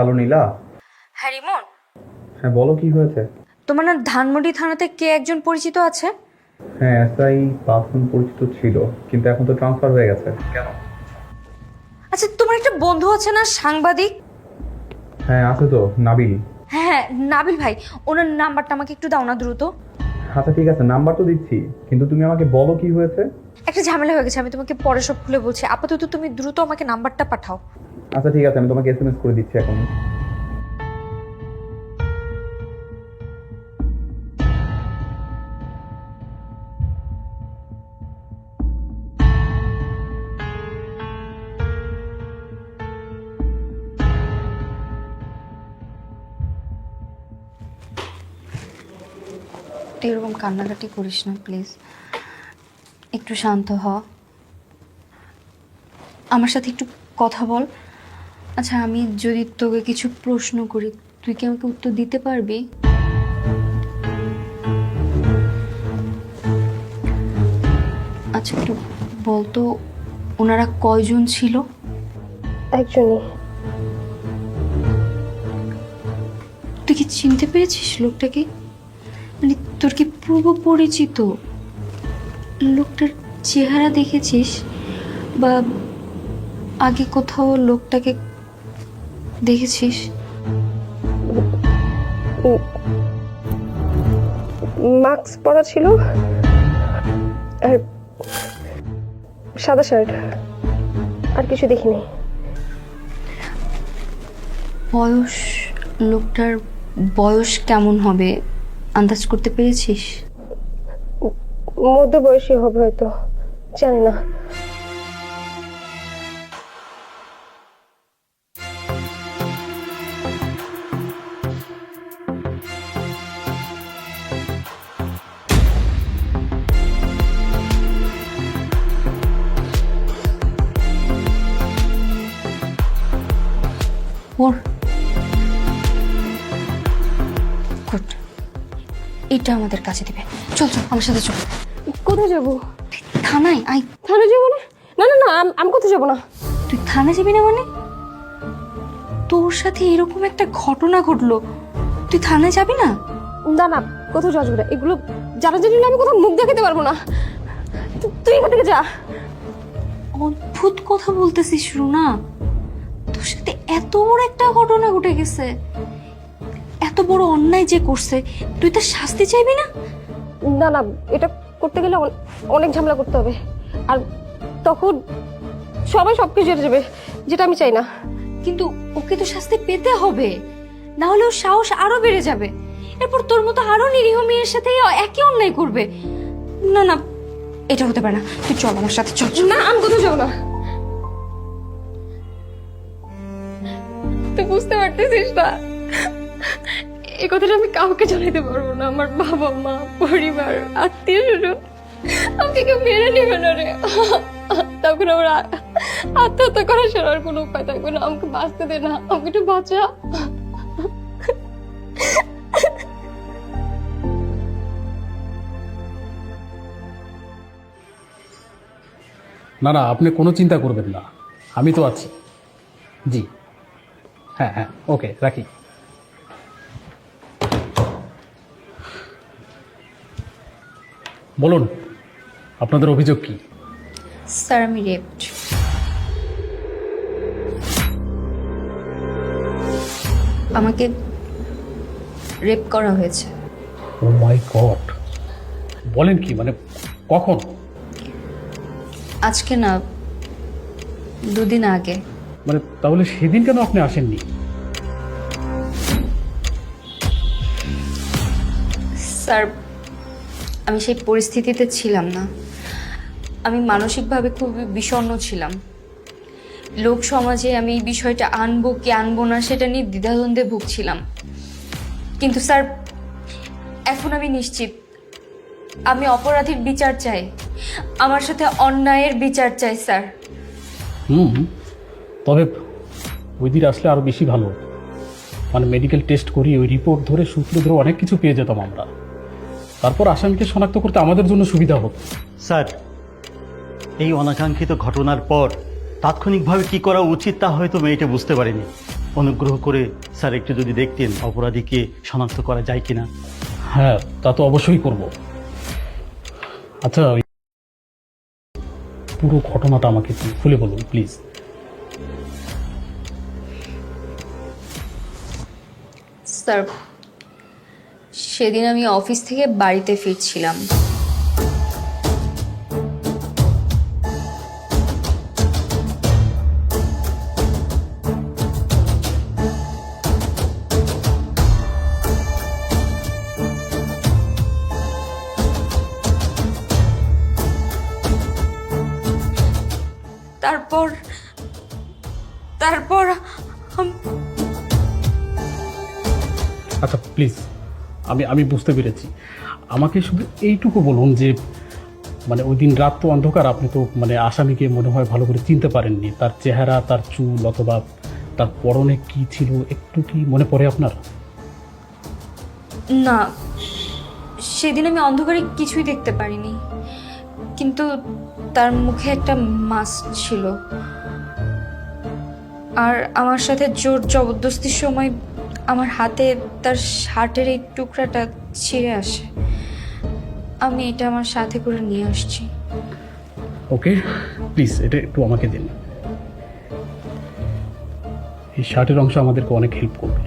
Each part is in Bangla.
হ্যালো নীলা? হ্যাঁ রিমন। হ্যাঁ বলো কি হয়েছে? তোমার না ধানমন্ডি থানাতে কে একজন পরিচিত আছে? হ্যাঁ এসআই পরিচিত ছিল কিন্তু এখন তো ট্রান্সফার হয়ে গেছে। কেন? আচ্ছা তোমার একটা বন্ধু আছে না সাংবাদিক? হ্যাঁ আছে তো নাবিল। হ্যাঁ হ্যাঁ নাবিল ভাই ওনার নাম্বারটা আমাকে একটু দাও না দ্রুত। আচ্ছা ঠিক আছে নাম্বার তো দিচ্ছি কিন্তু তুমি আমাকে বলো কি হয়েছে? একটা ঝামেলা হয়ে গেছে আমি তোমাকে পরে সব খুলে বলছি। আপাতত তুমি দ্রুত আমাকে নাম্বারটা পাঠাও। আচ্ছা ঠিক আছে, আমি তোমাকে এসএমএস করে দিচ্ছি এখন। এরকম কান্নাকাটি করিস না, প্লিজ। একটু শান্ত হ। আমার সাথে একটু কথা বল। আচ্ছা আমি যদি তোকে কিছু প্রশ্ন করি তুই কি আমাকে উত্তর দিতে পারবি? আচ্ছা একটু বলতো ওনারা কয়জন ছিল? একজনই। তুই কি চিনতে পেরেছিস লোকটাকে? মানে তোর কি পূর্ব পরিচিত লোকটার চেহারা দেখেছিস? বা আগে কোথাও লোকটাকে দেখেছিস? মাস্ক পরা ছিল আর সাদা শার্ট। আর কিছু দেখিনি। বয়স লোকটার বয়স কেমন হবে? আন্দাজ করতে পেরেছিস? মধ্য বয়সী হবে হয়তো জানি না। এটা আমাদের কাছে দিবে। চল চল আমার সাথে চল। কোথায় যাব? থানায় আই থানা যাব না? না না না আম- আমি কোথায় যাব না? তুই থানা যাবি না মানে? তোর সাথে এরকম একটা ঘটনা ঘটলো। তুই থানায় যাবি না? না না কোথাও যাওয়া যাবে না। এগুলো জানা জানি না আমি কোথাও মুখ দেখাতে পারব না। তুই এখান থেকে যা। অদ্ভুত কথা বলতেছিস রুনা। তোর সাথে এত বড় একটা ঘটনা ঘটে গেছে। এত বড় অন্যায় যে করছে তুই তার শাস্তি চাইবি না? না না এটা করতে গেলে অন- অনেক ঝামেলা করতে হবে। আর তখন সবাই সব কিছু যাবে যেটা আমি চাই না। কিন্তু ওকে তো শাস্তি পেতে হবে। না হলে ওর সাহস আরও বেড়ে যাবে। এরপর তোর মতো আরও নিরীহ মেয়ের সাথে একই অন্যায় করবে। না না এটা হতে পারে না। তুই চল আমার সাথে চল। না আমি কোথাও যাব না। তুই বুঝতে পারতেছিস না। এই কথাটা আমি কাউকে জানাতে পারব না, আমার বাবা, মা, পরিবার, আত্মীয় স্বজন। আমাকে কেউ মেরে নেবে না রে। তখন আমার আত্মহত্যা করা ছাড়া কোনো উপায় থাকবে না। আমাকে বাঁচতে দে না, আমাকে একটু বাঁচা। না না, আপনি কোনো চিন্তা করবেন না। আমি তো আছি। জি। হ্যাঁ হ্যাঁ ওকে, রাখি। বলুন আপনাদের অভিযোগ কি? স্যার আমি রেপড আমাকে রেপ করা হয়েছে। Oh my God. বলেন কি মানে কখন? আজকে না দুদিন আগে। মানে তাহলে সেদিন কেন আপনি আসেননি? স্যার আমি সেই পরিস্থিতিতে ছিলাম না। আমি মানসিকভাবে খুব বিষণ্ণ ছিলাম। লোক সমাজে আমি এই বিষয়টা আনব কি আনব না সেটা নিয়ে দ্বিধাদ্বন্দ্বে ভুগছিলাম। কিন্তু স্যার, এখন আমি নিশ্চিত। আমি অপরাধীর বিচার চাই। আমার সাথে অন্যায়ের বিচার চাই, স্যার। হুম, তবে ওই দিন আসলে আরও বেশি ভালো। মানে মেডিকেল টেস্ট করি ওই রিপোর্ট ধরে সূত্র ধরে অনেক কিছু পেয়ে যেতাম আমরা। তারপর আসামিকে শনাক্ত করতে আমাদের জন্য সুবিধা হোক। স্যার এই অনাকাঙ্ক্ষিত ঘটনার পর তাৎক্ষণিকভাবে কি করা উচিত তা হয়তো মেয়েটা বুঝতে পারেনি। অনুগ্রহ করে স্যার একটু যদি দেখতেন অপরাধীকে শনাক্ত করা যায় কিনা। হ্যাঁ তা তো অবশ্যই করব। আচ্ছা পুরো ঘটনাটা আমাকে একটু খুলে বলুন প্লিজ। স্যার সেদিন আমি অফিস থেকে বাড়িতে ফিরছিলাম। তারপর তারপর আচ্ছা প্লিজ আমি আমি বুঝতে পেরেছি। আমাকে শুধু এইটুকু বলুন যে মানে ওই দিন রাত তো অন্ধকার, আপনি তো মানে আসামিকে মনে হয় ভালো করে চিনতে পারেননি। তার চেহারা, তার চুল অথবা তার পরনে কি ছিল, একটু কি মনে পড়ে আপনার? না, সেদিন আমি অন্ধকারে কিছুই দেখতে পারিনি। কিন্তু তার মুখে একটা মাস্ক ছিল। আর আমার সাথে জোর জবরদস্তির সময় আমার হাতে তার শার্টের এই টুকরাটা ছিঁড়ে আসে। আমি এটা আমার সাথে করে নিয়ে আসছি। ওকে প্লিজ এটা একটু আমাকে দিন। এই শার্টের অংশ আমাদেরকে অনেক হেল্প করবে।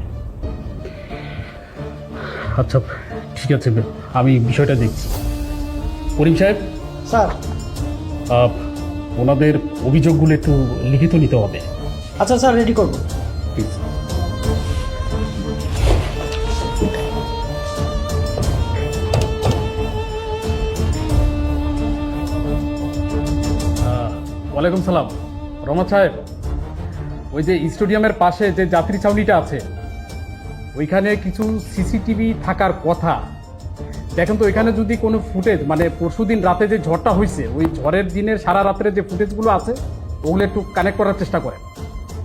আচ্ছা ঠিক আছে আমি বিষয়টা দেখছি। করিম সাহেব? স্যার। ওনাদের অভিযোগগুলো একটু লিখিত নিতে হবে। আচ্ছা স্যার রেডি করব। ওয়ালাইকুম সালাম। রমা সাহেব ওই যে স্টেডিয়ামের পাশে যে যাত্রী ছাউনিটা আছে ওইখানে কিছু সিসিটিভি থাকার কথা। দেখেন তো ওইখানে যদি কোনো ফুটেজ মানে পরশুদিন রাতে যে ঝড়টা হয়েছে ওই ঝড়ের দিনের সারা রাত্রে যে ফুটেজগুলো আছে ওগুলো একটু কানেক্ট করার চেষ্টা করেন।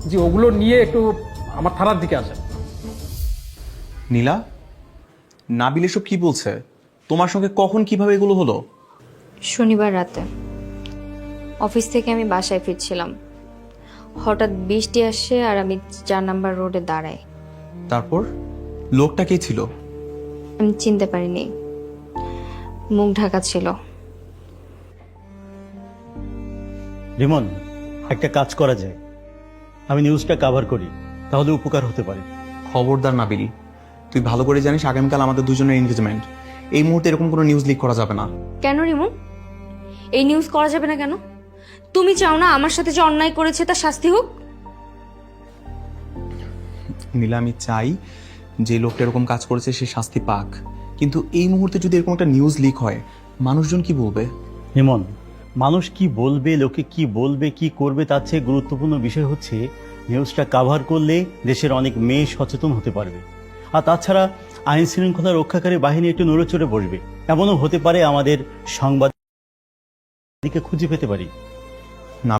জি ওগুলো নিয়ে একটু আমার থানার দিকে আসেন। নীলা নাবিল এসব কি বলছে? তোমার সঙ্গে কখন কীভাবে এগুলো হলো? শনিবার রাতে। অফিস থেকে আমি বাসায় ফিরছিলাম। হঠাৎ বৃষ্টি আসে আর আমি চার নাম্বার রোডে দাঁড়াই। তারপর? লোকটা কে ছিল? আমি চিনতে পারিনি। মুখ ঢাকা ছিল। রিমন একটা কাজ করা যায়। আমি নিউজটা কভার করি তাহলে উপকার হতে পারে। খবরদার নাবিল তুই ভালো করে জানিস আগামীকাল আমাদের দুজনের এনগেজমেন্ট এই মুহূর্তে এরকম কোনো নিউজ লিক করা যাবে না। কেন রিমন? এই নিউজ করা যাবে না কেন? তুমি চাও না আমার সাথে যে অন্যায় করেছে তার শাস্তি হোক? নীলা আমি চাই যে লোকটা এরকম কাজ করেছে সে শাস্তি পাক। কিন্তু এই মুহূর্তে যদি এরকম একটা নিউজ লিক হয় মানুষজন কি বলবে? রিমন মানুষ কি বলবে লোকে কি বলবে কি করবে তার চেয়ে গুরুত্বপূর্ণ বিষয় হচ্ছে নিউজটা কভার করলে দেশের অনেক মেয়ে সচেতন হতে পারবে। আর তাছাড়া আইন শৃঙ্খলা রক্ষাকারী বাহিনী একটু নড়ে চড়ে বসবে। এমনও হতে পারে আমাদের সংবাদ খুঁজে পেতে পারি।